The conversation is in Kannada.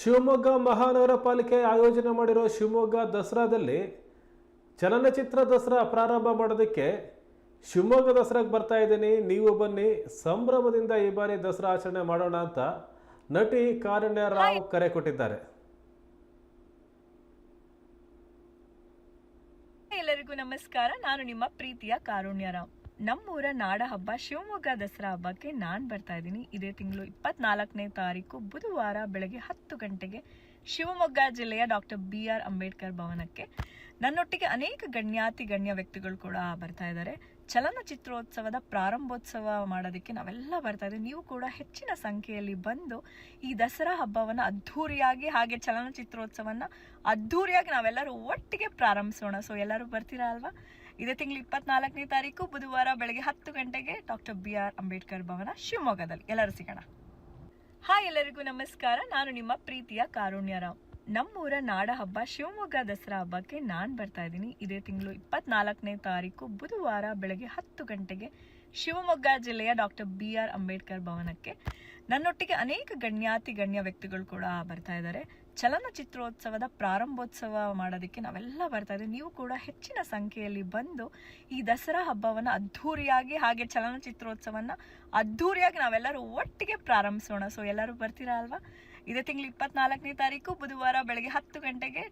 ಶಿವಮೊಗ್ಗ ಮಹಾನಗರ ಪಾಲಿಕೆ ಆಯೋಜನೆ ಮಾಡಿರೋ ಶಿವಮೊಗ್ಗ ದಸರಾದಲ್ಲಿ ಚಲನಚಿತ್ರ ದಸರಾ ಪ್ರಾರಂಭ ಮಾಡೋದಕ್ಕೆ ಶಿವಮೊಗ್ಗ ದಸರಾಗೆ ಬರ್ತಾ ಇದ್ದೀನಿ. ನೀವು ಬನ್ನಿ. ಸಂಭ್ರಮದಿಂದ ಈ ಬಾರಿ ದಸರಾ ಆಚರಣೆ ಮಾಡೋಣ ಅಂತ ನಟಿ ಕಾರುಣ್ಯ ರಾವ್ ಕರೆ ಕೊಟ್ಟಿದ್ದಾರೆ. ಎಲ್ಲರಿಗೂ ನಮಸ್ಕಾರ. ನಾನು ನಿಮ್ಮ ಪ್ರೀತಿಯ ಕಾರುಣ್ಯರಾವ್ ನಮ್ಮೂರ ನಾಡ ಹಬ್ಬ ಶಿವಮೊಗ್ಗ ದಸರಾ ಹಬ್ಬಕ್ಕೆ ನಾನು ಬರ್ತಾ ಇದ್ದೀನಿ. ಇದೇ ತಿಂಗಳು ಇಪ್ಪತ್ನಾಲ್ಕನೇ ತಾರೀಕು ಬುಧವಾರ ಬೆಳಗ್ಗೆ ಹತ್ತು ಗಂಟೆಗೆ ಶಿವಮೊಗ್ಗ ಜಿಲ್ಲೆಯ ಡಾಕ್ಟರ್ ಬಿ ಆರ್ ಅಂಬೇಡ್ಕರ್ ಭವನಕ್ಕೆ ನನ್ನೊಟ್ಟಿಗೆ ಅನೇಕ ಗಣ್ಯಾತಿ ಗಣ್ಯ ವ್ಯಕ್ತಿಗಳು ಕೂಡ ಬರ್ತಾ ಇದ್ದಾರೆ. ಚಲನಚಿತ್ರೋತ್ಸವದ ಪ್ರಾರಂಭೋತ್ಸವ ಮಾಡೋದಕ್ಕೆ ನಾವೆಲ್ಲ ಬರ್ತಾ ಇದ್ದೀವಿ. ನೀವು ಕೂಡ ಹೆಚ್ಚಿನ ಸಂಖ್ಯೆಯಲ್ಲಿ ಬಂದು ಈ ದಸರಾ ಹಬ್ಬವನ್ನು ಅದ್ಧೂರಿಯಾಗಿ ಹಾಗೆ ಚಲನಚಿತ್ರೋತ್ಸವನ ಅದ್ಧೂರಿಯಾಗಿ ನಾವೆಲ್ಲರೂ ಒಟ್ಟಿಗೆ ಪ್ರಾರಂಭಿಸೋಣ. ಸೊ ಎಲ್ಲರೂ ಬರ್ತೀರಾ ಅಲ್ವಾ? ಇದೇ ತಿಂಗಳು ಇಪ್ಪತ್ನಾಲ್ಕನೇ ತಾರೀಕು ಬುಧವಾರ ಬೆಳಗ್ಗೆ ಹತ್ತು ಗಂಟೆಗೆ doctor B R Ambedkar Bhavan, ಶಿವಮೊಗ್ಗದಲ್ಲಿ. ಎಲ್ಲರೂ ಸಿಗೋಣ. ಹಾಯ್ ಎಲ್ಲರಿಗೂ ನಮಸ್ಕಾರ. ನಾನು ನಿಮ್ಮ ಪ್ರೀತಿಯ ಕಾರುಣ್ಯರಾವ್ ನಮ್ಮೂರ ನಾಡ ಹಬ್ಬ ಶಿವಮೊಗ್ಗ ದಸರಾ ಹಬ್ಬಕ್ಕೆ ನಾನು ಬರ್ತಾ ಇದ್ದೀನಿ. ಇದೇ ತಿಂಗಳು ಇಪ್ಪತ್ನಾಲ್ಕನೇ ತಾರೀಕು ಬುಧವಾರ ಬೆಳಗ್ಗೆ ಹತ್ತು ಗಂಟೆಗೆ ಶಿವಮೊಗ್ಗ ಜಿಲ್ಲೆಯ ಡಾಕ್ಟರ್ ಬಿ ಆರ್ ಅಂಬೇಡ್ಕರ್ ಭವನಕ್ಕೆ. ನನ್ನೊಟ್ಟಿಗೆ ಅನೇಕ ಗಣ್ಯಾತಿ, ಗಣ್ಯ ವ್ಯಕ್ತಿಗಳು ಕೂಡ ಬರ್ತಾ ಇದ್ದಾರೆ. ಚಲನಚಿತ್ರೋತ್ಸವದ ಪ್ರಾರಂಭೋತ್ಸವ ಮಾಡೋದಕ್ಕೆ ನಾವೆಲ್ಲ ಬರ್ತಾ ಇದ್ದೀವಿ. ನೀವು ಕೂಡ ಹೆಚ್ಚಿನ ಸಂಖ್ಯೆಯಲ್ಲಿ ಬಂದು ಈ ದಸರಾ ಹಬ್ಬವನ್ನು ಅದ್ಧೂರಿಯಾಗಿ ಹಾಗೆ ಚಲನಚಿತ್ರೋತ್ಸವನ್ನ ಅದ್ಧೂರಿಯಾಗಿ ನಾವೆಲ್ಲರೂ ಒಟ್ಟಿಗೆ ಪ್ರಾರಂಭಿಸೋಣ. ಸೊ ಎಲ್ಲರೂ ಬರ್ತೀರಾ ಅಲ್ವಾ? ಇದೇ ತಿಂಗಳು ಇಪ್ಪತ್ನಾಲ್ಕನೇ ತಾರೀಕು ಬುಧವಾರ ಬೆಳಗ್ಗೆ ಹತ್ತು ಗಂಟೆಗೆ